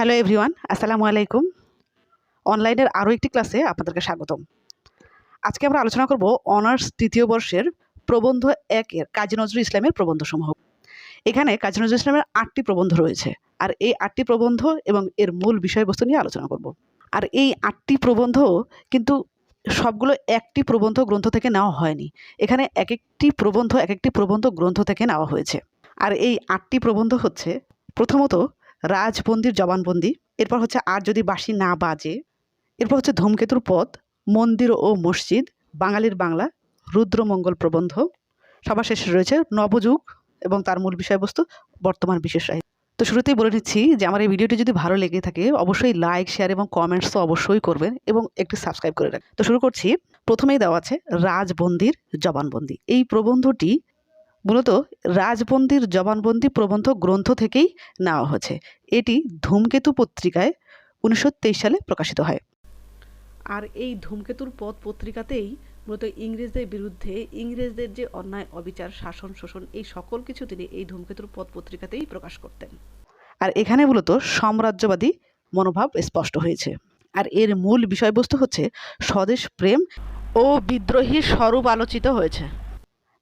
Hello everyone, আসসালামু আলাইকুম। অনলাইনের আরও একটি ক্লাসে আপনাদেরকে স্বাগতম। আজকে আমরা আলোচনা করব অনার্স তৃতীয় বর্ষের প্রবন্ধ একের কাজী নজরুল ইসলামের প্রবন্ধসমূহ। এখানে কাজী নজরুল ইসলামের আটটি প্রবন্ধ রয়েছে, আর এই আটটি প্রবন্ধ এবং এর মূল বিষয়বস্তু নিয়ে আলোচনা করব। আর এই আটটি প্রবন্ধ কিন্তু সবগুলো একটি প্রবন্ধ গ্রন্থ থেকে নেওয়া হয়নি। এখানে এক একটি প্রবন্ধ এক একটি প্রবন্ধ গ্রন্থ থেকে নেওয়া হয়েছে। আর এই আটটি প্রবন্ধ হচ্ছে প্রথমত রাজবন্দির জবানবন্দি, এরপর হচ্ছে আর যদি বাঁশি না বাজে, এরপর হচ্ছে ধূমকেতুর পথ, মন্দির ও মসজিদ, বাঙালির বাংলা, রুদ্রমঙ্গল প্রবন্ধ, সবার শেষে রয়েছে নবযুগ এবং তার মূল বিষয়বস্তু বর্তমান বিশেষ সাহিত্য তো শুরুতেই বলে নিচ্ছি যে আমার এই ভিডিওটি যদি ভালো লেগে থাকে, অবশ্যই লাইক, শেয়ার এবং কমেন্টস তো অবশ্যই করবেন এবং একটু সাবস্ক্রাইব করে রাখবেন। তো শুরু করছি। প্রথমেই দেওয়া আছে রাজবন্দির জবানবন্দি। এই প্রবন্ধটি মূলত রাজবন্দির জবানবন্দি প্রবন্ধ গ্রন্থ থেকেই নেওয়া হয়েছে। এটি ধূমকেতু পত্রিকায় উনিশশো তেইশ সালে প্রকাশিত হয়। আর এই ধূমকেতুর পথ পত্রিকাতেই মূলত ইংরেজদের বিরুদ্ধে ইংরেজদের যে অন্যায় অবিচার শাসন শোষণ এই সকল কিছু তিনি এই ধূমকেতুর পথ পত্রিকাতেই প্রকাশ করতেন। আর এখানে মূলত সাম্রাজ্যবাদী মনোভাব স্পষ্ট হয়েছে। আর এর মূল বিষয়বস্তু হচ্ছে স্বদেশ প্রেম ও বিদ্রোহী স্বরূপ আলোচিত হয়েছে।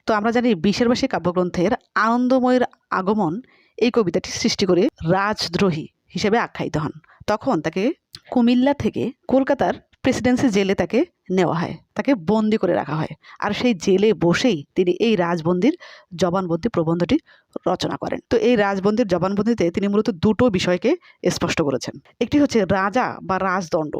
তো আমরা জানি বিশের বাসী কাব্যগ্রন্থের আনন্দময়ের আগমন এই কবিতাটি সৃষ্টি করে রাজদ্রোহী হিসেবে আখ্যায়িত হন। তখন তাকে কুমিল্লা থেকে কলকাতার প্রেসিডেন্সি জেলে তাকে নেওয়া হয়, তাকে বন্দি করে রাখা হয়। আর সেই জেলে বসেই তিনি এই রাজবন্দির জবানবন্দি প্রবন্ধটি রচনা করেন। তো এই রাজবন্দির জবানবন্দিতে তিনি মূলত দুটো বিষয়কে স্পষ্ট করেছেন। একটি হচ্ছে রাজা বা রাজদণ্ড।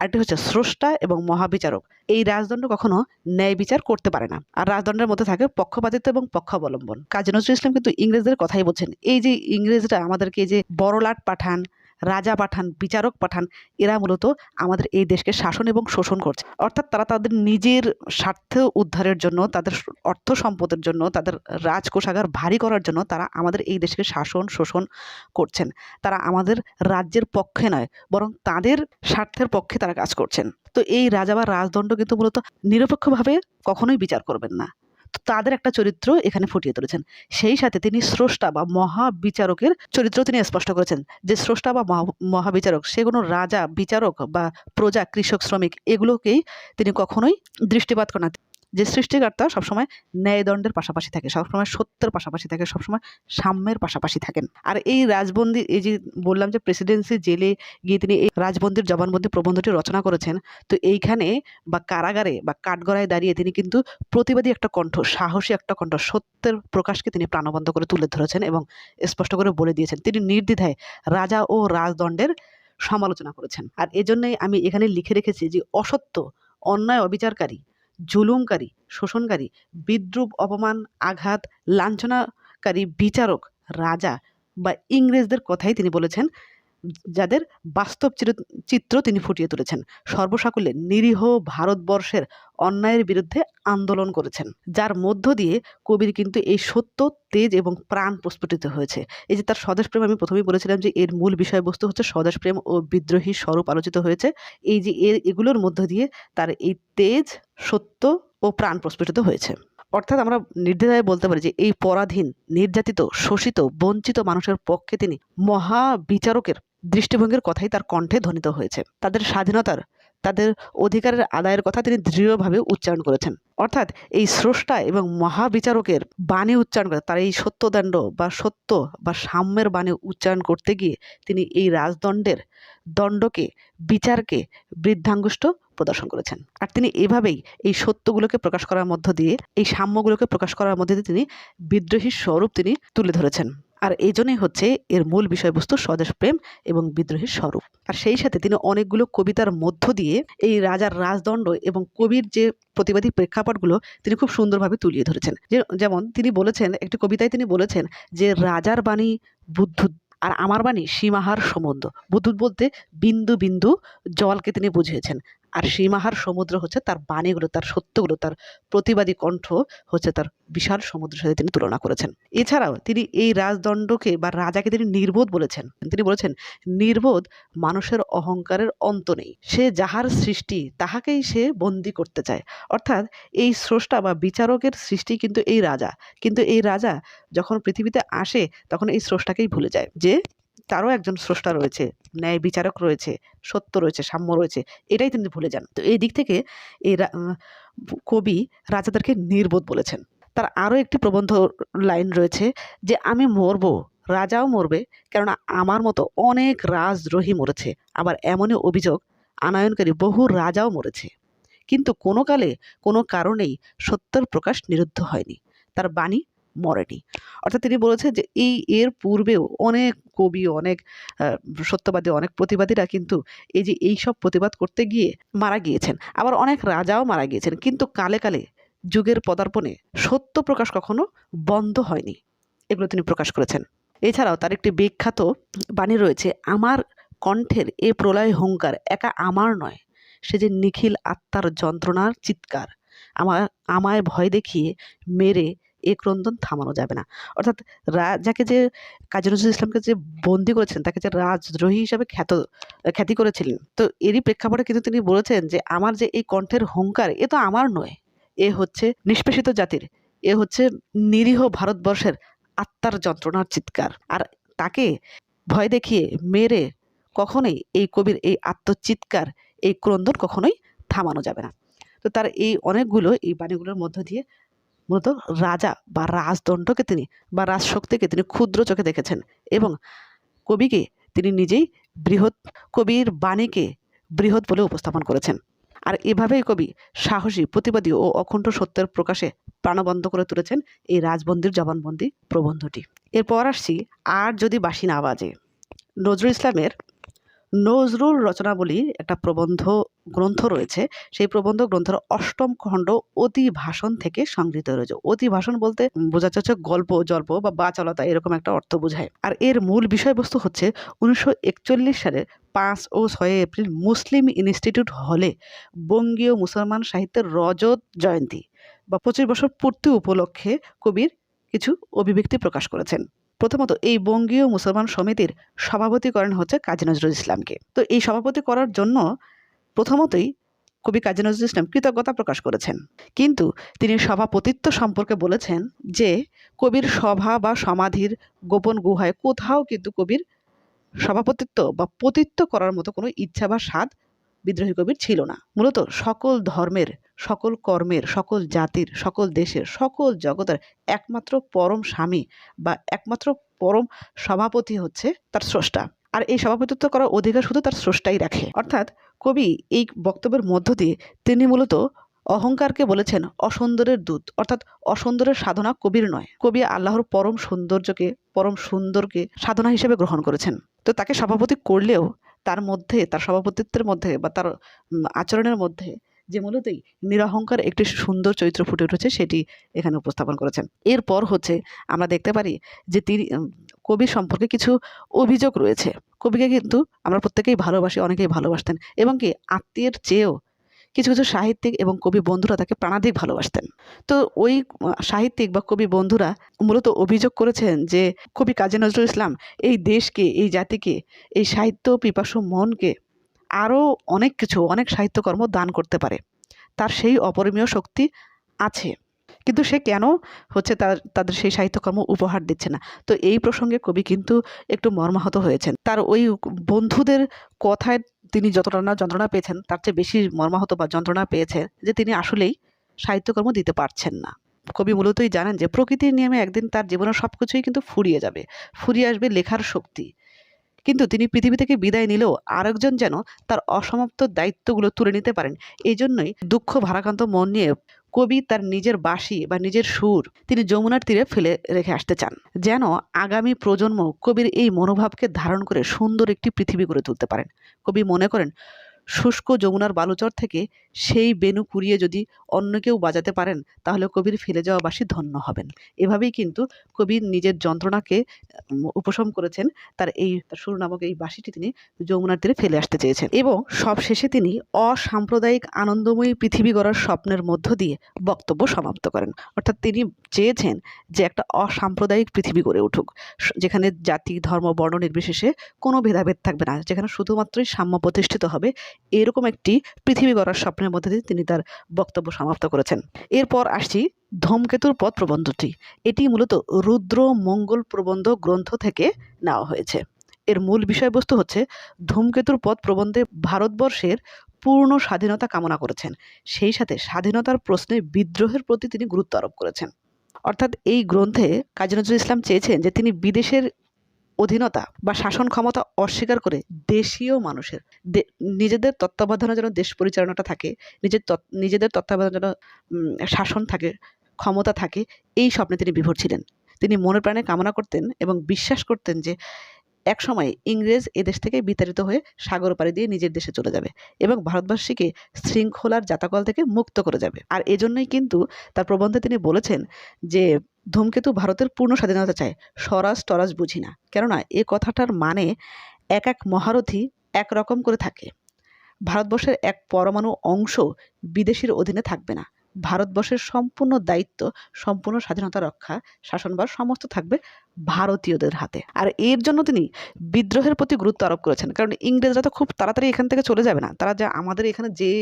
আরেকটি হচ্ছে স্রষ্টা এবং মহাবিচারক। এই রাজদণ্ড কখনো ন্যায় বিচার করতে পারে না। আর রাজদণ্ডের মধ্যে থাকে পক্ষপাতিত্ব এবং পক্ষাবলম্বন। কাজী নজরুল ইসলাম কিন্তু ইংরেজদের কথাই বলছেন। এই যে ইংরেজরা আমাদেরকে যে বড়লাট পাঠান রাজা পাঠান, বিচারক পাঠান, এরা মূলত আমাদের এই দেশকে শাসন এবং শোষণ করছে। অর্থাৎ তারা তাদের নিজের স্বার্থ উদ্ধারের জন্য, তাদের অর্থ সম্পদের জন্য, তাদের রাজকোষাগার ভারী করার জন্য তারা আমাদের এই দেশকে শাসন, শোষণ করছেন। তারা আমাদের রাজ্যের পক্ষে নয়, বরং তাদের স্বার্থের পক্ষে তারা কাজ করছেন। তো এই রাজা বা রাজদণ্ড কিন্তু মূলত নিরপেক্ষভাবে কখনোই বিচার করবেন না। তো তাদের একটা চরিত্র এখানে ফুটিয়ে তুলেছেন। সেই সাথে তিনি স্রষ্টা বা মহাবিচারকের চরিত্র তিনি স্পষ্ট করেছেন যে স্রষ্টা বা মহা- মহাবিচারক সে কোনো রাজা, বিচারক বা প্রজা, কৃষক, শ্রমিক এগুলোকেই তিনি কখনোই দৃষ্টিপাত করেন যে সৃষ্টিকর্তা সবসময় ন্যায়দণ্ডের পাশাপাশি থাকে, সবসময় সত্যের পাশাপাশি থাকে, সবসময় সাম্যের পাশাপাশি থাকেন। আর এই রাজবন্দি, এই যে বললাম যে প্রেসিডেন্সি জেলে গিয়ে তিনি এই রাজবন্দির জবানবন্দি প্রবন্ধটি রচনা করেছেন, তো এইখানে বা কারাগারে বা কাঠগড়ায় দাঁড়িয়ে তিনি কিন্তু প্রতিবাদী একটা কণ্ঠ, সাহসী একটা কণ্ঠ, সত্যের প্রকাশকে তিনি প্রাণবন্ত করে তুলে ধরেছেন এবং স্পষ্ট করে বলে দিয়েছেন। তিনি নির্দ্বিধায় রাজা ও রাজদণ্ডের সমালোচনা করেছেন। আর এজন্যই আমি এখানে লিখে রেখেছি যে অসত্য, অন্যায়, অবিচারকারী জুলুমকারী, শোষণকারী, বিদ্রুপ অপমান, আঘাত, লাঞ্ছনাকারী বিচারক, রাজা বা ইংরেজদের কথাই তিনি বলেছেন, যাদের বাস্তব চিত্র তিনি ফুটিয়ে তুলেছেন। সর্বসাকুলে নিরীহ ভারতবর্ষের অন্যায়ের বিরুদ্ধে আন্দোলন করেছেন। যার মধ্য দিয়ে কবির কিন্তু এই সত্য, তেজ এবং প্রাণ প্রস্ফুটিত হয়েছে। এই যে তার স্বদেশপ্রেম আমি প্রথমেই বলেছিলাম যে এর মূল বিষয়বস্তু হচ্ছে স্বদেশপ্রেম ও বিদ্রোহী স্বরূপ আলোচিত হয়েছে। এই যে এর, এগুলোর মধ্য দিয়ে তার এই তেজ, সত্য ও প্রাণ প্রস্ফুটিত হয়েছে। অর্থাৎ আমরা নির্দ্বিধায় বলতে পারি যে এই পরাধীন, নির্যাতিত, শোষিত, বঞ্চিত মানুষের পক্ষে তিনি মহাবিচারকের দৃষ্টিভঙ্গির কথাই তার কণ্ঠে ধ্বনিত হয়েছে। তাদের স্বাধীনতার তাদের অধিকারের আদায়ের কথা তিনি দৃঢ়ভাবে উচ্চারণ করেছেন। অর্থাৎ এই স্রষ্টা এবং মহাবিচারকের বাণী উচ্চারণ করে, তার এই সত্যদণ্ড বা সত্য বা সাম্যের বাণী উচ্চারণ করতে গিয়ে তিনি এই রাজদণ্ডের দণ্ডকে, বিচারকে বৃদ্ধাঙ্গুষ্ঠ প্রদর্শন করেছেন। আর তিনি এভাবেই এই সত্যগুলোকে প্রকাশ করার মধ্য দিয়ে, এই সাম্যগুলোকে প্রকাশ করার মধ্যে দিয়ে তিনি বিদ্রোহী স্বরূপ তিনি তুলে ধরেছেন। আর এই জন্যই হচ্ছে এর মূল বিষয়বস্তু স্বদেশ প্রেম এবং বিদ্রোহীর স্বরূপ। আর সেই সাথে তিনি অনেকগুলো কবিতার মধ্য দিয়ে এই রাজার রাজদণ্ড এবং কবির যে প্রতিবাদী প্রেক্ষাপটগুলো তিনি খুব সুন্দরভাবে তুলিয়ে ধরেছেন। যেমন তিনি বলেছেন, একটি কবিতায় তিনি বলেছেন যে, রাজার বাণী বুদ্ধ, আর আমার বাণী সীমাহার সমুদ্র। বুদ্ধ বলতে বিন্দু বিন্দু জলকে তিনি বুঝিয়েছেন। আর সীমাহার সমুদ্র হচ্ছে তার বাণীগুলো, তার সত্যগুলো, তার প্রতিবাদী কণ্ঠ হচ্ছে তার বিশাল সমুদ্রের সাথে তিনি তুলনা করেছেন। এছাড়াও তিনি এই রাজদণ্ডকে বা রাজাকে তিনি নির্বোধ বলেছেন। তিনি বলেছেন, নির্বোধ মানুষের অহংকারের অন্ত নেই। সে যাহার সৃষ্টি, তাহাকেই সে বন্দি করতে চায়। অর্থাৎ এই স্রষ্টা বা বিচারকের সৃষ্টি কিন্তু এই রাজা। কিন্তু এই রাজা যখন পৃথিবীতে আসে, তখন এই স্রষ্টাকেই ভুলে যায় যে তারও একজন স্রষ্টা রয়েছে, ন্যায় বিচারক রয়েছে, সত্য রয়েছে, সাম্য রয়েছে, এটাই তিনি ভুলে যান। তো এই দিক থেকে এই কবি রাজাদেরকে নির্বোধ বলেছেন। তার আরও একটি প্রবন্ধ লাইন রয়েছে যে, আমি মরব, রাজাও মরবে, কেননা আমার মতো অনেক রাজদ্রোহী মরেছে। আবার এমনই অভিযোগ আনায়নকারী বহু রাজাও মরেছে। কিন্তু কোনো কালে কোনো কারণেই সত্যের প্রকাশ নিরুদ্ধ হয়নি। তার বাণী মরেনি অর্থাৎ তিনি বলেছেন যে, এই এর পূর্বেও অনেক কবি, অনেক সত্যবাদী, অনেক প্রতিবাদীরা কিন্তু এই যে, এই সব প্রতিবাদ করতে গিয়ে মারা গিয়েছেন। আবার অনেক রাজাও মারা গিয়েছেন। কিন্তু কালে কালে যুগের পদার্পণে সত্য প্রকাশ কখনো বন্ধ হয়নি। এগুলো তিনি প্রকাশ করেছেন। এছাড়াও তার একটি বিখ্যাত বাণী রয়েছে, আমার কণ্ঠের এ প্রলয় হুঙ্কার একা আমার নয়। সে যে নিখিল আত্মার যন্ত্রণার চিৎকার। আমার, আমায় ভয় দেখিয়ে মেরে এ ক্রন্দন থামানো যাবে না। অর্থাৎ রাজাকে যে কাজী নজরুল ইসলামকে যে বন্দি করেছিলেন, তাকে যে রাজদ্রোহী হিসাবে খ্যাত, খ্যাতি করেছিলেন, তো এরই প্রেক্ষাপটে কিন্তু তিনি বলেছেন যে, আমার যে এই কণ্ঠের হুঙ্কার, এ তো আমার নয়। এ হচ্ছে নিষ্পেষিত জাতির, এ হচ্ছে নিরীহ ভারতবর্ষের আত্মার যন্ত্রণার চিৎকার। আর তাকে ভয় দেখিয়ে মেরে কখনোই এই কবির এই আত্মচিৎকার, এই ক্রন্দন কখনোই থামানো যাবে না। তো তার এই অনেকগুলো এই বাণীগুলোর মধ্য দিয়ে মূলত রাজা বা রাজদণ্ডকে তিনি বা রাজশক্তিকে তিনি ক্ষুদ্র চোখে দেখেছেন এবং কবিকে তিনি নিজেই বৃহৎ, কবির বাণীকে বৃহৎ বলে উপস্থাপন করেছেন। আর এভাবেই কবি সাহসী, প্রতিবাদী ও অখণ্ড সত্যের প্রকাশে প্রাণবন্ধ করে তুলেছেন এই রাজবন্দির জবানবন্দি প্রবন্ধটি। এরপর আসছি আর যদি বাঁশি না বাজে। নজরুল ইসলামের নজরুল রচনাবলী একটা প্রবন্ধ গ্রন্থ রয়েছে। সেই প্রবন্ধ গ্রন্থের অষ্টম খণ্ড অতি ভাষণ থেকে সংগৃহীত রয়েছে। অতি ভাষণ বলতে বোঝা হচ্ছে গল্প, জল্প বা বাচালতা এরকম একটা অর্থ বোঝায়। আর এর মূল বিষয়বস্তু হচ্ছে উনিশশো একচল্লিশ সালের পাঁচ ও ছয় এপ্রিল মুসলিম ইনস্টিটিউট হলে বঙ্গীয় মুসলমান সাহিত্যের রজত জয়ন্তী বা পঁচিশ বছর পূর্তি উপলক্ষে কবির কিছু অভিব্যক্তি প্রকাশ করেছেন। প্রথমত এই বঙ্গীয় মুসলমান সমিতির সভাপতি করেন হচ্ছে কাজী নজরুল ইসলামকে। তো এই সভাপতি করার জন্য প্রথমতই কবি কাজী নজরুল ইসলাম কৃতজ্ঞতা প্রকাশ করেছেন। কিন্তু তিনি সভাপতিত্ব সম্পর্কে বলেছেন যে, কবির সভা বা সমাধির গোপন গুহায় কোথাও কিন্তু কবির সভাপতিত্ব বা পতিত্ব করার মতো কোনো ইচ্ছা বা স্বাদ বিদ্রোহী কবির ছিল না। মূলত সকল ধর্মের সকল কর্মের, সকল জাতির, সকল দেশের, সকল জগতের একমাত্র পরম স্বামী বা একমাত্র পরম সভাপতি হচ্ছে তার স্রষ্টা। আর এই সভাপতিত্ব করার অধিকার শুধু তার স্রষ্টাই রাখে। অর্থাৎ কবি এই বক্তব্যের মধ্য দিয়ে তিনি মূলত অহংকারকে বলেছেন অসুন্দরের দূত, অর্থাৎ অসুন্দরের সাধনা কবির নয়। কবি আল্লাহর পরম সৌন্দর্যকে, পরম সুন্দরকে সাধনা হিসেবে গ্রহণ করেছেন। তো তাকে সভাপতি করলেও তার মধ্যে, তার সভাপতিত্বের মধ্যে বা তার আচরণের মধ্যে যে মূলতই নিরহংকার একটি সুন্দর চরিত্র ফুটে উঠেছে সেটি এখানে উপস্থাপন করেছেন। এরপর হচ্ছে আমরা দেখতে পারি যে তিনি কবি সম্পর্কে কিছু অভিযোগ রয়েছে। কবিকে কিন্তু আমরা প্রত্যেকেই ভালোবাসি, অনেকেই ভালোবাসতেন এবং কি আত্মীয়ের চেয়েও কিছু কিছু সাহিত্যিক এবং কবি বন্ধুরা তাকে প্রাণাধিক ভালোবাসতেন। তো ওই সাহিত্যিক বা কবি বন্ধুরা মূলত অভিযোগ করেছেন যে কবি কাজী নজরুল ইসলাম এই দেশকে, এই জাতিকে, এই সাহিত্য পিপাসু মনকে আরও অনেক কিছু, অনেক সাহিত্যকর্ম দান করতে পারে। তার সেই অপরিমীয় শক্তি আছে। কিন্তু সে কেন হচ্ছে তার, তাদের সেই সাহিত্যকর্ম উপহার দিচ্ছে না? তো এই প্রসঙ্গে কবি কিন্তু একটু মর্মাহত হয়েছেন। তার ওই বন্ধুদের কথায় তিনি যতটা না যন্ত্রণা পেয়েছেন, তার চেয়ে বেশি মর্মাহত বা যন্ত্রণা পেয়েছেন যে তিনি আসলেই সাহিত্যকর্ম দিতে পারছেন না। কবি মূলতই জানেন যে প্রকৃতির নিয়মে একদিন তার জীবনের সব কিছুই কিন্তু ফুরিয়ে যাবে। ফুরিয়ে আসবে লেখার শক্তি। কিন্তু তিনি পৃথিবী থেকে বিদায় নিলেও আরেকজন যেন তার অসমাপ্ত দায়িত্বগুলো তুলে নিতে পারেন। এই জন্যই দুঃখ, ভারাক্রান্ত মন নিয়ে কবি তার নিজের বাসি বা নিজের সুর তিনি যমুনার তীরে ফেলে রেখে আসতে চান, যেন আগামী প্রজন্ম কবির এই মনোভাবকে ধারণ করে সুন্দর একটি পৃথিবী গড়ে তুলতে পারেন। কবি মনে করেন শুষ্ক যমুনার বালুচর থেকে সেই বেনু কুড়িয়ে যদি অন্য কেউ বাজাতে পারেন, তাহলে কবির ফেলে যাওয়া বাসী ধন্য হবেন। এভাবেই কিন্তু কবির নিজের যন্ত্রণাকে উপশম করেছেন। তার এই সুর নামক এই বাসিটি তিনি যমুনার তীরে ফেলে আসতে চেয়েছেন। এবং সবশেষে তিনি অসাম্প্রদায়িক আনন্দময়ী পৃথিবী গড়ার স্বপ্নের মধ্য দিয়ে বক্তব্য সমাপ্ত করেন। অর্থাৎ তিনি চেয়েছেন যে একটা অসাম্প্রদায়িক পৃথিবী গড়ে উঠুক যেখানে জাতি, ধর্ম, বর্ণ নির্বিশেষে কোনো ভেদাভেদ থাকবে না, যেখানে শুধুমাত্রই সাম্য প্রতিষ্ঠিত হবে এরকম একটি পৃথিবী গড়ার স্বপ্নের মধ্যে দিয়ে তিনি তার বক্তব্য সমাপ্ত করেছেন। এরপর আসছি ধূমকেতুর পথ প্রবন্ধটি। এটি মূলত রুদ্র মঙ্গল প্রবন্ধ গ্রন্থ থেকে নেওয়া হয়েছে। এর মূল বিষয়বস্তু হচ্ছে ধূমকেতুর পথ প্রবন্ধে ভারতবর্ষের পূর্ণ স্বাধীনতা কামনা করেছেন। সেই সাথে স্বাধীনতার প্রশ্নে বিদ্রোহের প্রতি তিনি গুরুত্ব আরোপ করেছেন। অর্থাৎ এই গ্রন্থে কাজী নজরুল ইসলাম চেয়েছেন যে তিনি বিদেশের অধীনতা বা শাসন ক্ষমতা অস্বীকার করে দেশীয় মানুষের নিজেদের তত্ত্বাবধানে যেন দেশ পরিচালনাটা থাকে, নিজের নিজেদের তত্ত্বাবধানে যেন শাসন থাকে, ক্ষমতা থাকে, এই স্বপ্নে তিনি বিভোর ছিলেন। তিনি মনে প্রাণে কামনা করতেন এবং বিশ্বাস করতেন যে এক সময় ইংরেজ এদেশ থেকে বিতাড়িত হয়ে সাগর পাড়ি দিয়ে নিজের দেশে চলে যাবে এবং ভারতবাসীকে শৃঙ্খলার জাতাকল থেকে মুক্ত করে যাবে। আর এজন্যই কিন্তু তার প্রবন্ধে তিনি বলেছেন যে, ধূমকেতু ভারতের পূর্ণ স্বাধীনতা চায়, স্বরাজ টরাজ বুঝি না। কেননা এ কথাটার মানে এক এক মহারথী একরকম করে থাকে। ভারতবর্ষের এক পরমাণু অংশ বিদেশির অধীনে থাকবে না। ভারতবর্ষের সম্পূর্ণ দায়িত্ব, সম্পূর্ণ স্বাধীনতা রক্ষা, শাসনভার সমস্ত থাকবে ভারতীয়দের হাতে। আর এর জন্য তিনি বিদ্রোহের প্রতি গুরুত্ব আরোপ করেছেন। কারণ ইংরেজরা তো খুব তাড়াতাড়ি এখান থেকে চলে যাবে না। তারা যা আমাদের এখানে যে,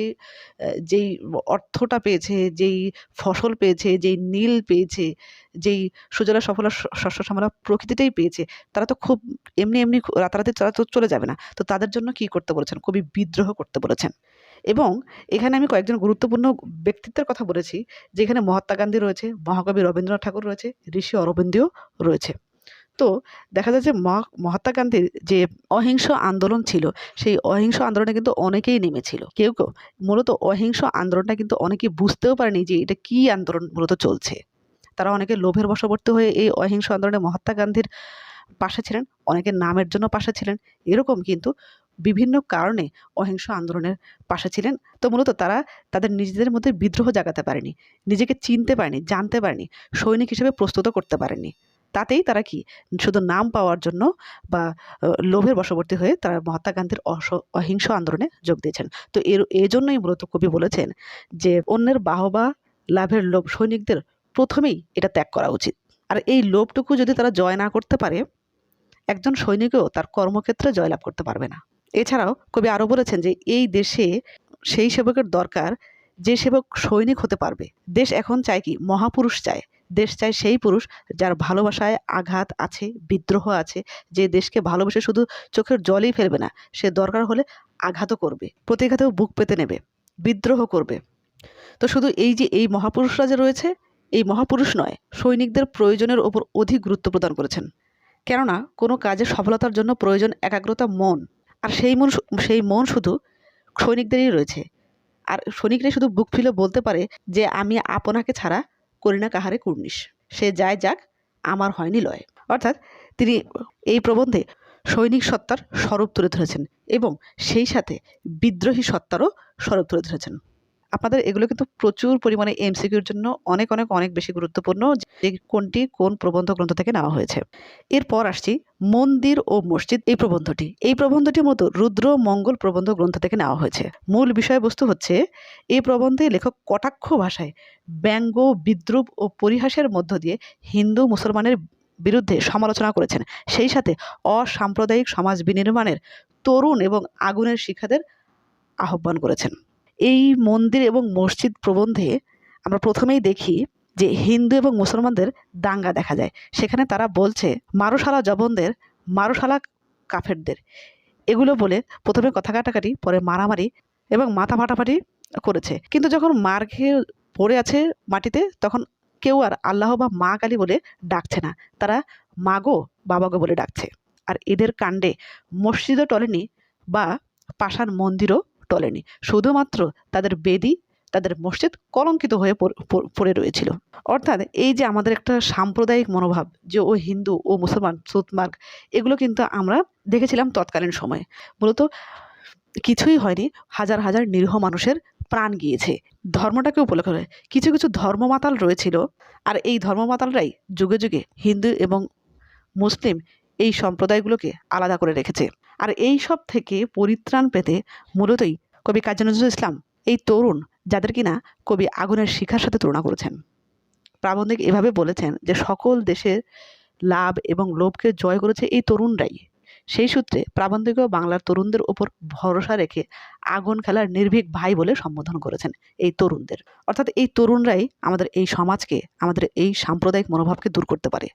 যেই অর্থটা পেয়েছে, যেই ফসল পেয়েছে, যেই নীল পেয়েছে, যেই সুজলা সফলা শস্য শ্যামলা প্রকৃতিটাই পেয়েছে, তারা তো খুব এমনি এমনি রাতারাতি তারা তো চলে যাবে না। তো তাদের জন্য কি করতে বলেছেন? কবি বিদ্রোহ করতে বলেছেন। এবং এখানে আমি কয়েকজন গুরুত্বপূর্ণ ব্যক্তিত্বের কথা বলেছি, যেখানে মহাত্মা গান্ধী রয়েছে, মহাকবি রবীন্দ্রনাথ ঠাকুর রয়েছে, ঋষি অরবিন্দীও রয়েছে। তো দেখা যায় যে মহা- মহাত্মা গান্ধীর যে অহিংস আন্দোলন ছিল, সেই অহিংস আন্দোলনে কিন্তু অনেকেই নেমেছিল। কেউ কেউ, মূলত অহিংস আন্দোলনটা কিন্তু অনেকে বুঝতেও পারেনি যে এটা কি আন্দোলন মূলত চলছে। তারা অনেকে লোভের বশবর্তী হয়ে এই অহিংস আন্দোলনে মহাত্মা গান্ধীর পাশে ছিলেন অনেকে নামের জন্য পাশে ছিলেন, এরকম কিন্তু বিভিন্ন কারণে অহিংস আন্দোলনের পাশে ছিলেন। তো মূলত তারা তাদের নিজেদের মধ্যে বিদ্রোহ জাগাতে পারেনি, নিজেকে চিনতে পারেনি, জানতে পারেনি, সৈনিক হিসেবে প্রস্তুত করতে পারেনি। তাতেই তারা কি, শুধু নাম পাওয়ার জন্য বা লোভের বশবর্তী হয়ে তারা মহাত্মা গান্ধীর অহিংস আন্দোলনে যোগ দিয়েছেন। তো এর, এজন্যই মূলত কবি বলেছেন যে, অন্যের বাহবা লাভের লোভ সৈনিকদের প্রথমেই এটা ত্যাগ করা উচিত। আর এই লোভটুকু যদি তারা জয় না করতে পারে, একজন সৈনিকও তার কর্মক্ষেত্রে জয়লাভ করতে পারবে না। এছাড়াও কবি আরও বলেছেন যে, এই দেশে সেই সেবকের দরকার যে সেবক সৈনিক হতে পারবে। দেশ এখন চায় কি? মহাপুরুষ চায়। দেশ চায় সেই পুরুষ যার ভালোবাসায় আঘাত আছে, বিদ্রোহ আছে, যে দেশকে ভালোবেসে শুধু চোখের জলই ফেলবে না, সে দরকার হলে আঘাতও করবে, প্রতিঘাতেও বুক পেতে নেবে, বিদ্রোহ করবে। তো শুধু এই যে, এই মহাপুরুষরা যে রয়েছে, এই মহাপুরুষ নয়, সৈনিকদের প্রয়োজনের ওপর অধিক গুরুত্ব প্রদান করেছেন। কেননা কোনো কাজে সফলতার জন্য প্রয়োজন একাগ্রতা মন। আর সেই মন সেই মন শুধু সৈনিকদেরই রয়েছে। আর সৈনিকরাই শুধু বুক ফিলে বলতে পারে যে, আমি আপনাকে ছাড়া করি না কাহারে কুর্নিশ। সে যায় যাক, আমার হয়নি লয়। অর্থাৎ তিনি এই প্রবন্ধে সৈনিক সত্তার স্বরূপ তুলে ধরেছেন এবং সেই সাথে বিদ্রোহী সত্তারও স্বরূপ তুলে ধরেছেন। আপনাদের এগুলো কিন্তু প্রচুর পরিমাণে এমসিকিউর জন্য অনেক অনেক অনেক বেশি গুরুত্বপূর্ণ যে কোনটি কোন প্রবন্ধ গ্রন্থ থেকে নেওয়া হয়েছে। এরপর আসছি মন্দির ও মসজিদ এই প্রবন্ধটি। এই প্রবন্ধটি মতো রুদ্র, মঙ্গল প্রবন্ধ গ্রন্থ থেকে নেওয়া হয়েছে। মূল বিষয়বস্তু হচ্ছে এই প্রবন্ধে লেখক কটাক্ষ ভাষায় ব্যঙ্গ, বিদ্রুপ ও পরিহাসের মধ্য দিয়ে হিন্দু মুসলমানের বিরুদ্ধে সমালোচনা করেছেন। সেই সাথে অসাম্প্রদায়িক সমাজ বিনির্মাণের তরুণ এবং আগুনের শিক্ষাদের আহ্বান করেছেন। এই মন্দির এবং মসজিদ প্রবন্ধে আমরা প্রথমেই দেখি যে হিন্দু এবং মুসলমানদের দাঙ্গা দেখা যায়। সেখানে তারা বলছে, মারুশালা জবনদের মারুশালা কাফেরদের। এগুলো বলে প্রথমে কথা কাটাকাটি, পরে মারামারি এবং মাথা ফাটাফাটি করেছে। কিন্তু যখন মার খেয়ে পড়ে আছে মাটিতে, তখন কেউ আর আল্লাহ বা মা কালী বলে ডাকছে না। তারা মাগো বাবাগো বলে ডাকছে। আর এদের কাণ্ডে মসজিদও টলেনি বা পাষাণ মন্দিরও টলেনি শুধুমাত্র তাদের বেদি, তাদের মসজিদ কলঙ্কিত হয়ে পড়- রয়েছিল। অর্থাৎ এই যে আমাদের একটা সাম্প্রদায়িক মনোভাব যে ও হিন্দু, ও মুসলমান সুতমার্গ এগুলো কিন্তু আমরা দেখেছিলাম তৎকালীন সময়ে। মূলত কিছুই হয়নি, হাজার হাজার নিরীহ মানুষের প্রাণ গিয়েছে। ধর্মটাকে উপলক্ষ করে কিছু কিছু ধর্মমাতাল রয়েছিল, আর এই ধর্মমাতালরাই যুগে যুগে হিন্দু এবং মুসলিম এই সম্প্রদায়গুলোকে আলাদা করে রেখেছে। আর এই সব থেকে পরিত্রাণ পেতে মূলতই কবি কাজী নজরুল ইসলাম, এই তরুণ যাদের কিনা কবি আগুনের শিখার সাথে তুলনা করেছেন। প্রাবন্ধিক এভাবে বলেছেন যে, সকল দেশের লাভ এবং লোভকে জয় করেছে এই তরুণরাই। সেই সূত্রে প্রাবন্ধিকও বাংলার তরুণদের ওপর ভরসা রেখে আগুন খেলার নির্ভীক ভাই বলে সম্বোধন করেছেন এই তরুণদের। অর্থাৎ এই তরুণরাই আমাদের এই সমাজকে, আমাদের এই সাম্প্রদায়িক মনোভাবকে দূর করতে পারে।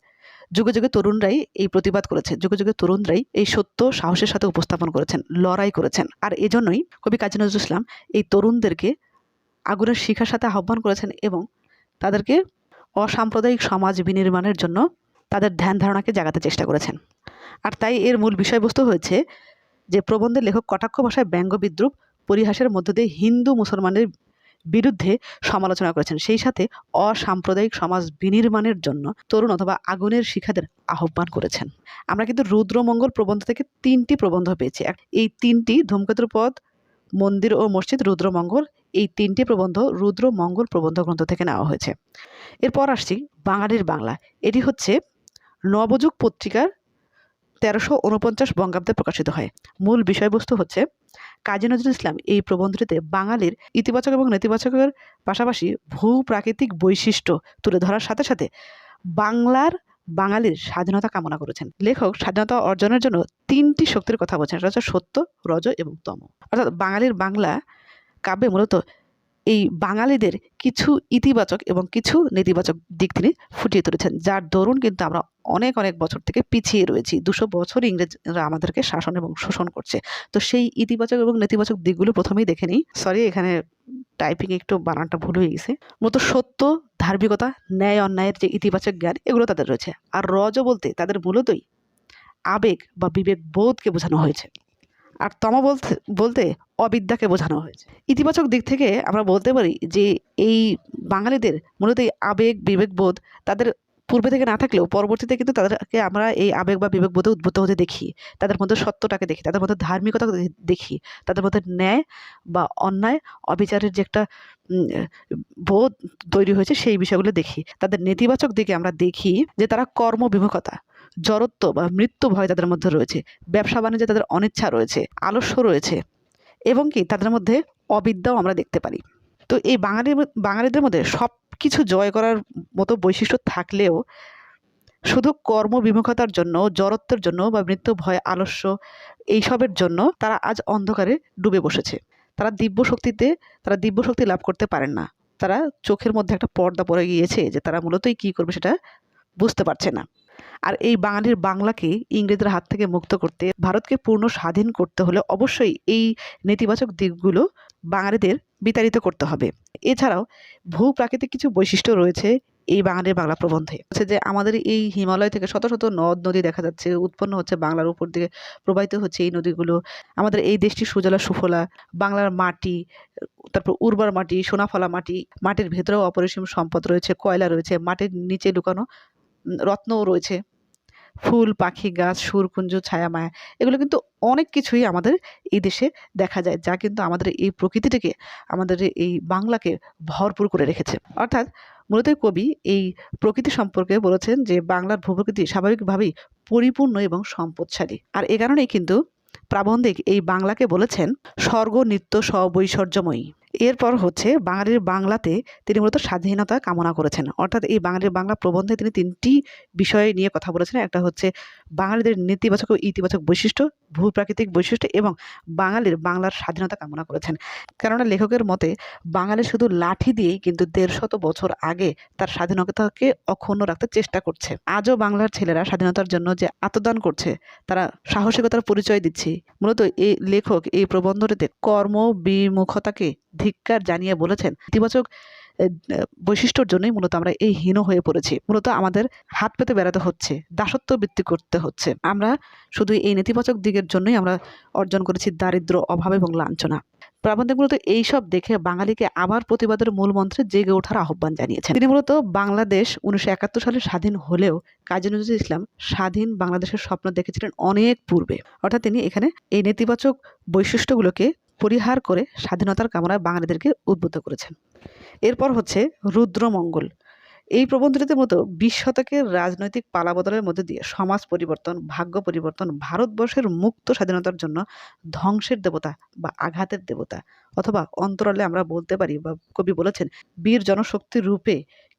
যুগে যুগে তরুণরাই এই প্রতিবাদ করেছে, যুগে যুগে তরুণরাই এই সত্য সাহসের সাথে উপস্থাপন করেছেন, লড়াই করেছেন। আর এজন্যই কবি কাজী নজরুল ইসলাম এই তরুণদেরকে আগুনের শিখার সাথে আহ্বান করেছেন এবং তাদেরকে অসাম্প্রদায়িক সমাজ বিনির্মাণের জন্য তাদের ধ্যান ধারণাকে জাগাতে চেষ্টা করেছেন। আর তাই এর মূল বিষয়বস্তু হয়েছে যে প্রবন্ধের লেখক কটাক্ষ ভাষায় ব্যঙ্গ বিদ্রুপ, পরিহাসের মধ্য দিয়ে হিন্দু মুসলমানের বিরুদ্ধে সমালোচনা করেছেন। সেই সাথে অসাম্প্রদায়িক সমাজ বিনির্মাণের জন্য তরুণ অথবা আগুনের শিখাদের আহ্বান করেছেন। আমরা কিন্তু রুদ্রমঙ্গল প্রবন্ধ থেকে তিনটি প্রবন্ধ পেয়েছি। এই তিনটি ধূমকেতুর পদ মন্দির ও মসজিদ রুদ্রমঙ্গল, এই তিনটি প্রবন্ধ রুদ্রমঙ্গল প্রবন্ধ গ্রন্থ থেকে নেওয়া হয়েছে। এরপর আসছি বাঙালির বাংলা। এটি হচ্ছে নবযুগ পত্রিকার তেরোশো উনপঞ্চাশ বঙ্গাব্দে প্রকাশিত হয়। মূল বিষয়বস্তু হচ্ছে, কাজী নজরুল ইসলাম এই প্রবন্ধটিতে বাঙালির ইতিবাচক এবং নেতিবাচকের পাশাপাশি ভূ প্রাকৃতিক বৈশিষ্ট্য তুলে ধরার সাথে সাথে বাংলার বাঙালির স্বাধীনতা কামনা করেছেন। লেখক স্বাধীনতা অর্জনের জন্য তিনটি শক্তির কথা বলছেন, সেটা হচ্ছে সত্য, রজ এবং তম। অর্থাৎ বাঙালির বাংলা কাব্যে মূলত এই বাঙালিদের কিছু ইতিবাচক এবং কিছু নেতিবাচক দিক তিনি ফুটিয়ে তুলেছেন, যার দরুন কিন্তু আমরা অনেক অনেক বছর থেকে পিছিয়ে রয়েছি। দুশো বছর ইংরেজরা আমাদেরকে শাসন এবং শোষণ করছে। তো সেই ইতিবাচক এবং নেতিবাচক দিকগুলো প্রথমেই দেখে নিই। সরি এখানে টাইপিং একটু বানানটা ভুল হয়ে গেছে। মূলত সত্য, ধার্মিকতা, ন্যায়, অন্যায়ের যে ইতিবাচক জ্ঞান, এগুলো তাদের রয়েছে। আর রজ বলতে তাদের মূলতই আবেগ বা বিবেক বোধকে বোঝানো হয়েছে। আর তম বলতে বলতে অবিদ্যাকে বোঝানো হয়েছে। ইতিবাচক দিক থেকে আমরা বলতে পারি যে, এই বাঙালিদের মূলত এই আবেগ, বিবেকবোধ তাদের পূর্বে থেকে না থাকলেও পরবর্তীতে কিন্তু তাদেরকে আমরা এই আবেগ বা বিবেকবোধে উদ্বুদ্ধ হতে দেখি। তাদের মধ্যে সত্যটাকে দেখি, তাদের মধ্যে ধার্মিকতা দেখি, তাদের মধ্যে ন্যায় বা অন্যায়, অবিচারের যে একটা বোধ তৈরি হয়েছে সেই বিষয়গুলো দেখি। তাদের নেতিবাচক দিকে আমরা দেখি যে তারা কর্মবিমুখতা জড়ত্ব বা মৃত্যু ভয় তাদের মধ্যে রয়েছে। ব্যবসা বাণিজ্যে তাদের অনিচ্ছা রয়েছে, আলস্য রয়েছে এবং কি তাদের মধ্যে অবিদ্যাও আমরা দেখতে পারি। তো এই বাঙালি বাঙালিদের মধ্যে সব কিছু জয় করার মতো বৈশিষ্ট্য থাকলেও শুধু কর্মবিমুখতার জন্য, জড়ত্বের জন্য বা মৃত্যু ভয়, আলস্য এইসবের জন্য তারা আজ অন্ধকারে ডুবে বসেছে। তারা দিব্য শক্তিতে, তারা দিব্য শক্তি লাভ করতে পারেন না। তারা চোখের মধ্যে একটা পর্দা পড়ে গিয়েছে যে তারা মূলতই কী করবে সেটা বুঝতে পারছে না। আর এই বাঙালির বাংলাকে ইংরেজদের হাত থেকে মুক্ত করতে, ভারতকে পূর্ণ স্বাধীন করতে হলে অবশ্যই এই নেতিবাচক দিকগুলো বাঙালিদের বিতাড়িত করতে হবে। এছাড়াও ভূ প্রাকৃতিক কিছু বৈশিষ্ট্য রয়েছে এই বাঙালির বাংলা প্রবন্ধে। হচ্ছে যে আমাদের এই হিমালয় থেকে শত শত নদ, নদী দেখা যাচ্ছে, উৎপন্ন হচ্ছে বাংলার উপর দিকে, প্রবাহিত হচ্ছে এই নদীগুলো। আমাদের এই দেশটি সুজলা, সুফলা, বাংলার মাটি, তারপর উর্বর মাটি, সোনাফলা মাটি, মাটির ভেতরেও অপরিসীম সম্পদ রয়েছে, কয়লা রয়েছে, মাটির নিচে লুকানো রত্নও রয়েছে। ফুল, পাখি, গাছ, সুরকুঞ্জ, ছায়ামায়া, এগুলো কিন্তু অনেক কিছুই আমাদের এই দেশে দেখা যায়, যা কিন্তু আমাদের এই প্রকৃতিটাকে, আমাদের এই বাংলাকে ভরপুর করে রেখেছে। অর্থাৎ মূলত কবি এই প্রকৃতি সম্পর্কে বলেছেন যে, বাংলার ভূপ্রকৃতি স্বাভাবিকভাবেই পরিপূর্ণ এবং সম্পদশালী। আর এ কারণেই কিন্তু প্রাবন্ধিক এই বাংলাকে বলেছেন, স্বর্গ, নিত্য, সবৈশ্বর্যময়ী। এরপর হচ্ছে বাঙালির বাংলাতে তিনি মূলত স্বাধীনতা কামনা করেছেন। অর্থাৎ এই বাঙালির বাংলা প্রবন্ধে তিনি তিনটি বিষয় নিয়ে কথা বলেছেন। একটা হচ্ছে বাঙালিদের নেতিবাচক ও ইতিবাচক বৈশিষ্ট্য, ভূপ্রাকৃতিক বৈশিষ্ট্য এবং বাঙালির বাংলার স্বাধীনতা কামনা করেছেন। কেননা লেখকের মতে, বাঙালি শুধু লাঠি দিয়েই কিন্তু দেড়শত বছর আগে তার স্বাধীনতাকে অক্ষুণ্ণ রাখতে চেষ্টা করছে। আজও বাংলার ছেলেরা স্বাধীনতার জন্য যে আত্মদান করছে, তারা সাহসিকতার পরিচয় দিচ্ছে। মূলত এই লেখক এই প্রবন্ধটিতে কর্ম বিমুখতাকে ধিক্কার জানিয়ে বলেছেন। ইতিবাচক বৈশিষ্ট্যর জন্যই মূলত আমরা এই হীন হয়ে পড়েছি। মূলত আমাদের হাত পেতে বেড়াতে হচ্ছে, দাসত্ব বৃত্তি করতে হচ্ছে। আমরা শুধু এই নেতিবাচক দিকের জন্যই আমরা অর্জন করেছি দারিদ্র, অভাব এবং লাঞ্ছনা। প্রাবন্ধিক মূলত এইসব দেখে বাঙালিকে আবার প্রতিবাদের মূল মন্ত্রে জেগে ওঠার আহ্বান জানিয়েছেন। তিনি মূলত বাংলাদেশ উনিশশো একাত্তর সালে স্বাধীন হলেও কাজী নজরুল ইসলাম স্বাধীন বাংলাদেশের স্বপ্ন দেখেছিলেন অনেক পূর্বে। অর্থাৎ তিনি এখানে এই নেতিবাচক বৈশিষ্ট্যগুলোকে পরিহার করে স্বাধীনতার কামনায় বাঙালিদেরকে উদ্বুদ্ধ করেছেন। এরপর হচ্ছে রুদ্রমঙ্গল। এই প্রবন্ধটিতে মতো বিশ শতকের রাজনৈতিক পালাবদলের মধ্যে দিয়ে সমাজ পরিবর্তন, ভাগ্য পরিবর্তন, ভারতবর্ষের মুক্ত স্বাধীনতার জন্য ধ্বংসের দেবতা বা আঘাতের দেবতা অথবা অন্তরালে আমরা বলতে পারি বা কবি বলেছেন, বীর জনশক্তির রূপে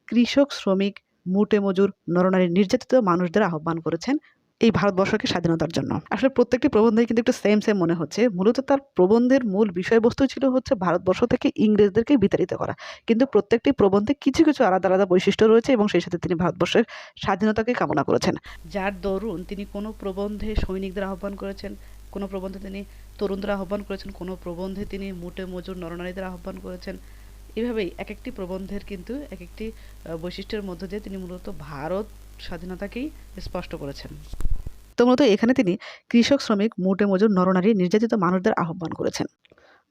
কৃষক, শ্রমিক মুটে মজুর নরনারী নির্যাতিত মানুষদের আহ্বান করেছেন এই ভারতবর্ষকে স্বাধীনতার জন্য। আসলে প্রত্যেকটি প্রবন্ধই কিন্তু একটু সেম সেম মনে হচ্ছে। মূলত তার প্রবন্ধের মূল বিষয়বস্তু ছিল হচ্ছে ভারতবর্ষ থেকে ইংরেজদেরকে বিতাড়িত করা। কিন্তু প্রত্যেকটি প্রবন্ধে কিছু কিছু আলাদা আলাদা বৈশিষ্ট্য রয়েছে এবং সেই সাথে তিনি ভারতবর্ষের স্বাধীনতাকে কামনা করেছেন। যার দরুন তিনি কোনো প্রবন্ধে সৈনিকদের আহ্বান করেছেন, কোনো প্রবন্ধে তিনি তরুণদের আহ্বান করেছেন, কোনো প্রবন্ধে তিনি মোটে মজুর নরনারীদের আহ্বান করেছেন। এভাবেই এক একটি প্রবন্ধের কিন্তু এক একটি বৈশিষ্ট্যের মধ্য দিয়ে তিনি মূলত ভারত স্বাধীনতাকেই স্পষ্ট করেছেন। তো মূলত এখানে তিনি কৃষক, শ্রমিক, মোটে মজুর, নরনারী, নির্যাতিত মানুষদের আহ্বান করেছেন।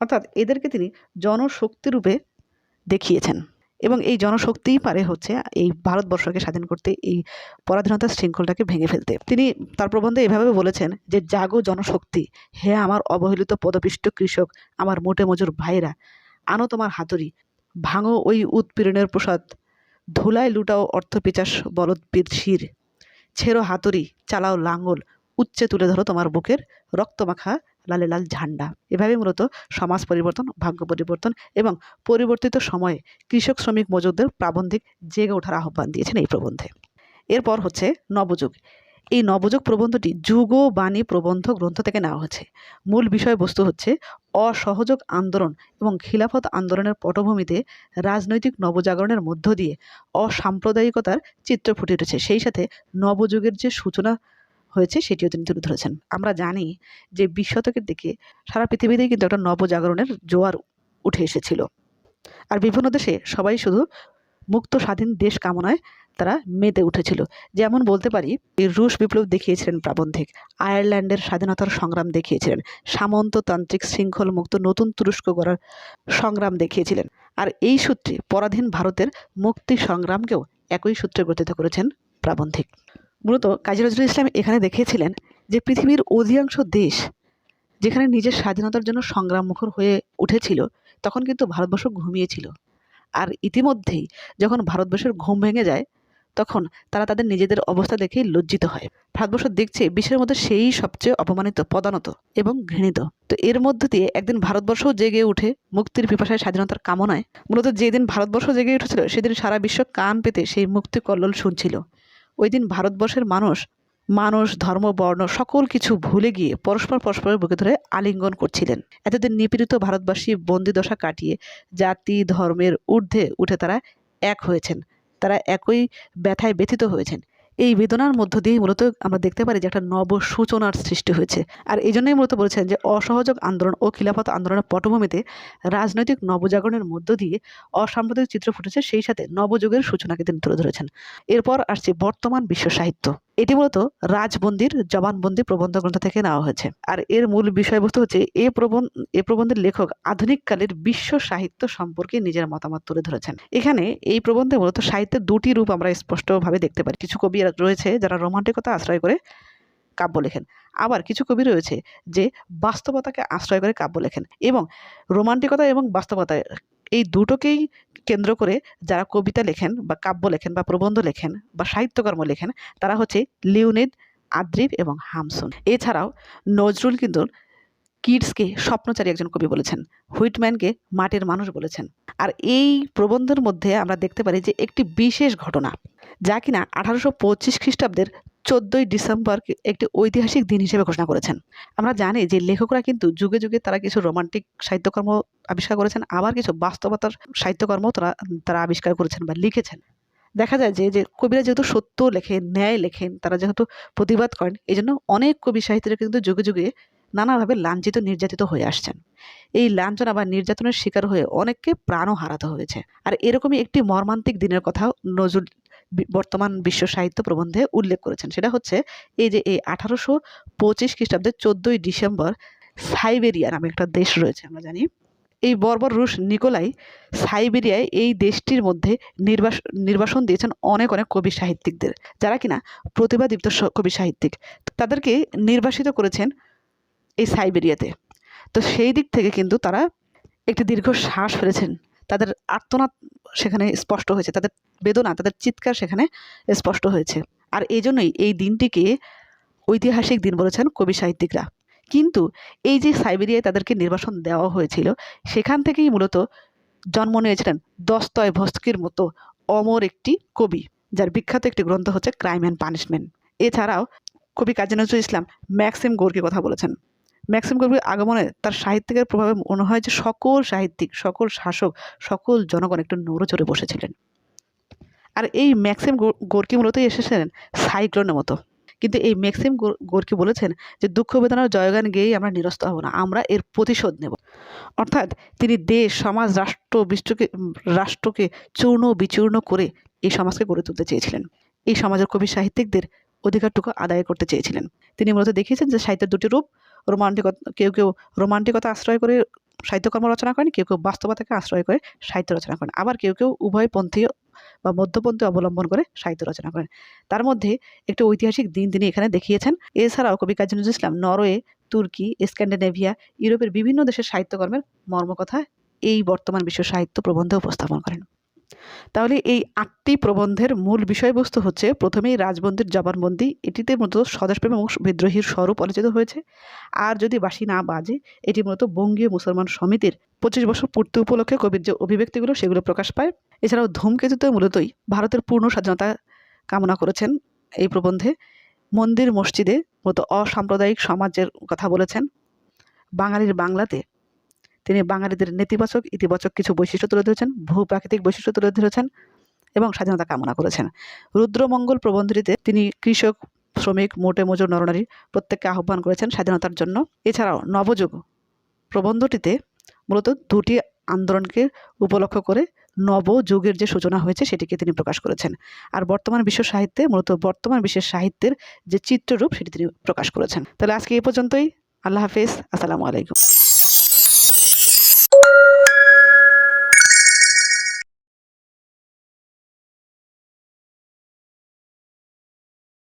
অর্থাৎ এদেরকে তিনি জনশক্তি রূপে দেখিয়েছেন এবং এই জনশক্তিই পারে হচ্ছে এই ভারতবর্ষকে স্বাধীন করতে, এই পরাধীনতার শৃঙ্খলটাকে ভেঙে ফেলতে। তিনি তার প্রবন্ধে এভাবে বলেছেন যে, জাগো জনশক্তি, হে আমার অবহেলিত পদপিষ্ট কৃষক, আমার মোটে মজুর ভাইরা আনো তোমার হাতুড়ি, ভাঙো ওই উৎপীড়নের প্রসাদ, ধুলায় লুটাও অর্থপিচাস বলদ শির ছেড়ো হাতুড়ি, চালাও লাঙ্গল উচ্চে তুলে ধরো তোমার বুকের রক্তমাখা লালে লাল ঝান্ডা। এভাবে মূলত সমাজ পরিবর্তন, ভাগ্য পরিবর্তন এবং পরিবর্তিত সময়ে কৃষক, শ্রমিক, মজুরদের প্রাবন্ধিক জেগে ওঠার আহ্বান দিয়েছেন এই প্রবন্ধে। এরপর হচ্ছে নবযুগ। এই নবযুগ প্রবন্ধটি যুগ বাণী প্রবন্ধ গ্রন্থ থেকে নেওয়া হয়েছে। মূল বিষয়বস্তু হচ্ছে অসহযোগ আন্দোলন এবং খিলাফত আন্দোলনের পটভূমিতে রাজনৈতিক নবজাগরণের মধ্য দিয়ে অসাম্প্রদায়িকতার চিত্র ফুটে উঠেছে। সেই সাথে নবযুগের যে সূচনা হয়েছে সেটিও তিনি তুলে ধরেছেন। আমরা জানি যে বিশ শতকের দিকে সারা পৃথিবীতেই কিন্তু একটা নবজাগরণের জোয়ার উঠে এসেছিল। আর বিভিন্ন দেশে সবাই শুধু মুক্ত স্বাধীন দেশ কামনায় তারা মেতে উঠেছিল। যেমন বলতে পারি, রুশ বিপ্লব দেখিয়েছিলেন প্রাবন্ধিক, আয়ারল্যান্ডের স্বাধীনতার সংগ্রাম দেখিয়েছিলেন সামন্ততান্ত্রিক শৃঙ্খল মুক্ত নতুন তুরস্ক গড়ার সংগ্রাম দেখিয়েছিলেন। আর এই সূত্রে পরাধীন ভারতের মুক্তি সংগ্রামকেও একই সূত্রে গ্রথিত করেছেন প্রাবন্ধিক। মূলত কাজী নজরুল ইসলাম এখানে দেখিয়েছিলেন যে পৃথিবীর অধিকাংশ দেশ যেখানে নিজের স্বাধীনতার জন্য সংগ্রাম মুখর হয়ে উঠেছিল, তখন কিন্তু ভারতবর্ষ ঘুমিয়েছিল। আর ইতিমধ্যেই যখন ভারতবর্ষের ঘুম ভেঙে যায়, তখন তারা তাদের নিজেদের অবস্থা দেখেই লজ্জিত হয়। ভারতবর্ষ দেখছে বিশ্বের মধ্যে সেই সবচেয়ে অপমানিত, পদানত এবং ঘৃণিত। তো এর মধ্য দিয়ে একদিন ভারতবর্ষ জেগে উঠে মুক্তির পিপাসায় স্বাধীনতার কামনায়। মূলত যেদিন ভারতবর্ষ জেগে উঠেছিল, সেদিন সারা বিশ্ব কান পেতে সেই মুক্তি কল্লোল শুনছিল। ওই দিন ভারতবর্ষের মানুষ মানুষ, ধর্ম, বর্ণ সকল কিছু ভুলে গিয়ে পরস্পর পরস্পরের বুকে ধরে আলিঙ্গন করছিলেন। এতদিন নিপীড়িত ভারতবাসী বন্দি দশা কাটিয়ে জাতি, ধর্মের ঊর্ধ্বে উঠে তারা এক হয়েছেন। তারা একই ব্যথায় ব্যথিত হয়েছেন। এই বেদনার মধ্য দিয়ে মূলত আমরা দেখতে পারি যে একটা নব সূচনার সৃষ্টি হয়েছে। আর এই জন্যই মূলত বলেছেন যে অসহযোগ আন্দোলন ও খিলাফত আন্দোলনের পটভূমিতে রাজনৈতিক নবজাগরণের মধ্য দিয়ে অসাম্প্রদায়িক চিত্র ফুটেছে, সেই সাথে নবযুগের সূচনাকে তিনি তুলে ধরেছেন। এরপর আসছে বর্তমান বিশ্ব সাহিত্য। এটি মূলত রাজবন্দির জবানবন্দি প্রবন্ধ গ্রন্থ থেকে নেওয়া হয়েছে। আর এর মূল বিষয়বস্তু হচ্ছে এ প্রবন্ধ এ প্রবন্ধের লেখক আধুনিককালের বিশ্ব সাহিত্য সম্পর্কে নিজের মতামত তুলে ধরেছেন। এখানে এই প্রবন্ধে মূলত সাহিত্যের দুটি রূপ আমরা স্পষ্টভাবে দেখতে পারি। কিছু কবি রয়েছে যারা রোমান্টিকতা আশ্রয় করে কাব্য লেখেন। আবার কিছু কবি রয়েছে যে বাস্তবতাকে আশ্রয় করে কাব্য লেখেন। এবং রোমান্টিকতা এবং বাস্তবতা এই দুটোকেই কেন্দ্র করে যারা কবিতা লেখেন বা কাব্য লেখেন বা প্রবন্ধ লেখেন বা সাহিত্যকর্ম লেখেন, তারা হচ্ছে লিওনিদ আদ্রিব এবং হামসুন। এছাড়াও নজরুল কিন্তু কিডসকে স্বপ্নচারী একজন কবি বলেছেন, হুইটম্যানকে মাটির মানুষ বলেছেন। আর এই প্রবন্ধের মধ্যে আমরা দেখতে পারি যে একটি বিশেষ ঘটনা, যা কিনা আঠারোশো পঁচিশ খ্রিস্টাব্দের চোদ্দোই ডিসেম্বরকে একটি ঐতিহাসিক দিন হিসেবে ঘোষণা করেছেন। আমরা জানি যে লেখকরা কিন্তু যুগে যুগে তারা কিছু রোমান্টিক সাহিত্যকর্ম আবিষ্কার করেছেন, আবার কিছু বাস্তবতার সাহিত্যকর্ম তারা তারা আবিষ্কার করেছেন বা লিখেছেন। দেখা যায় যে যে কবিরা যেহেতু সত্য লেখেন, ন্যায় লেখেন, তারা যেহেতু প্রতিবাদ করেন এই জন্য অনেক কবি সাহিত্যের কিন্তু যুগে যুগে নানাভাবে লাঞ্ছিত, নির্যাতিত হয়ে আসছেন। এই লাঞ্ছনা বা নির্যাতনের শিকার হয়ে অনেককে প্রাণও হারাতে হয়েছে। আর এরকমই একটি মর্মান্তিক দিনের কথা নজরুল বর্তমান বিশ্ব সাহিত্য প্রবন্ধে উল্লেখ করেছেন। সেটা হচ্ছে এই যে এই আঠারোশো পঁচিশ খ্রিস্টাব্দের চোদ্দোই ডিসেম্বর সাইবেরিয়া নামে একটা দেশ রয়েছে, আমরা জানি। এই বর্বর রুশ নিকোলাই সাইবেরিয়ায় এই দেশটির মধ্যে নির্বাস, নির্বাসন দিয়েছেন অনেক অনেক কবি সাহিত্যিকদের। যারা কিনা প্রতিভাদীপ্ত কবি সাহিত্যিক, তাদেরকে নির্বাসিত করেছেন এই সাইবেরিয়াতে। তো সেই দিক থেকে কিন্তু তারা একটি দীর্ঘ শ্বাস ফেলেছেন। তাদের আর্তনাদ সেখানে স্পষ্ট হয়েছে, তাদের বেদনা, তাদের চিৎকার সেখানে স্পষ্ট হয়েছে। আর এই জন্যই এই দিনটিকে ঐতিহাসিক দিন বলেছেন কবি সাহিত্যিকরা। কিন্তু এই যে সাইবেরিয়ায় তাদেরকে নির্বাসন দেওয়া হয়েছিল, সেখান থেকেই মূলত জন্ম নিয়েছিলেন দস্তয় ভস্কির মতো অমর একটি কবি, যার বিখ্যাত একটি গ্রন্থ হচ্ছে ক্রাইম অ্যান্ড পানিশমেন্ট। এছাড়াও কবি কাজী নজরুল ইসলাম ম্যাক্সিম গোর্কির কথা বলেছেন। ম্যাক্সিম গোর্কির আগমনে তার সাহিত্যিকের প্রভাবে মনে হয় যে সকল সাহিত্যিক, সকল শাসক, সকল জনগণ একটু নড়ে চড়ে বসেছিলেন। আর এই ম্যাক্সিম গোর্কি মূলত এসেছিলেন সাইক্লোনের মতো। কিন্তু এই ম্যাক্সিম গোর- গোর্কি বলেছেন যে দুঃখ বেদনার জয়গান গেয়েই আমরা নিরস্ত হব না, আমরা এর প্রতিশোধ নেব। অর্থাৎ তিনি দেশ, সমাজ, রাষ্ট্র, বিশ্বকে রাষ্ট্রকে চূর্ণ বিচূর্ণ করে এই সমাজকে গড়ে তুলতে চেয়েছিলেন। এই সমাজের কবি সাহিত্যিকদের অধিকারটুকু আদায় করতে চেয়েছিলেন। তিনি মূলত দেখিয়েছেন যে সাহিত্যের দুটি রূপ রোমান্টিকতা, কেউ কেউ রোমান্টিকতা আশ্রয় করে সাহিত্যকর্ম রচনা করেন, কেউ কেউ বাস্তবতাকে আশ্রয় করে সাহিত্য রচনা করেন। আবার কেউ কেউ উভয়পন্থী বা মধ্যপন্থী অবলম্বন করে সাহিত্য রচনা করেন। তার মধ্যে একটি ঐতিহাসিক দিন তিনি এখানে দেখিয়েছেন। এছাড়াও কবি কাজী নজরুল ইসলাম নরওয়ে, তুর্কি, স্ক্যান্ডিনেভিয়া, ইউরোপের বিভিন্ন দেশের সাহিত্যকর্মের মর্মকথা এই বর্তমান বিশ্ব সাহিত্য প্রবন্ধে উপস্থাপন করেন। তাহলে এই আটটি প্রবন্ধের মূল বিষয়বস্তু হচ্ছে প্রথমেই রাজবন্দির জবানবন্দি। এটিতে মূলত স্বদেশপ্রেম এবং বিদ্রোহীর স্বরূপ আলোচিত হয়েছে। আর যদি বাঁশি না বাজে, এটি মূলত বঙ্গীয় মুসলমান সমিতির পঁচিশ বছর পূর্তি উপলক্ষে কবির যে অভিব্যক্তিগুলো সেগুলো প্রকাশ পায়। এছাড়াও ধূমকেতুতে মূলতই ভারতের পূর্ণ স্বাধীনতা কামনা করেছেন এই প্রবন্ধে। মন্দির মসজিদে মূলত অসাম্প্রদায়িক সমাজের কথা বলেছেন। বাঙালির বাংলাতে তিনি বাঙালিদের নেতিবাচক, ইতিবাচক কিছু বৈশিষ্ট্য তুলে ধরেছেন, ভূপ্রাকৃতিক বৈশিষ্ট্য তুলে ধরেছেন এবং স্বাধীনতা কামনা করেছেন। রুদ্রমঙ্গল প্রবন্ধটিতে তিনি কৃষক, শ্রমিক, মোটে মজুর, নরনারী প্রত্যেককে আহ্বান করেছেন স্বাধীনতার জন্য। এছাড়াও নবযুগ প্রবন্ধটিতে মূলত দুটি আন্দোলনকে উপলক্ষ করে নবযুগের যে সূচনা হয়েছে সেটিকে তিনি প্রকাশ করেছেন। আর বর্তমান বিশ্ব সাহিত্যে মূলত বর্তমান বিশ্বের সাহিত্যের যে চিত্ররূপ সেটি তিনি প্রকাশ করেছেন। তাহলে আজকে এ পর্যন্তই। আল্লাহ হাফেজ। আসসালামু আলাইকুম।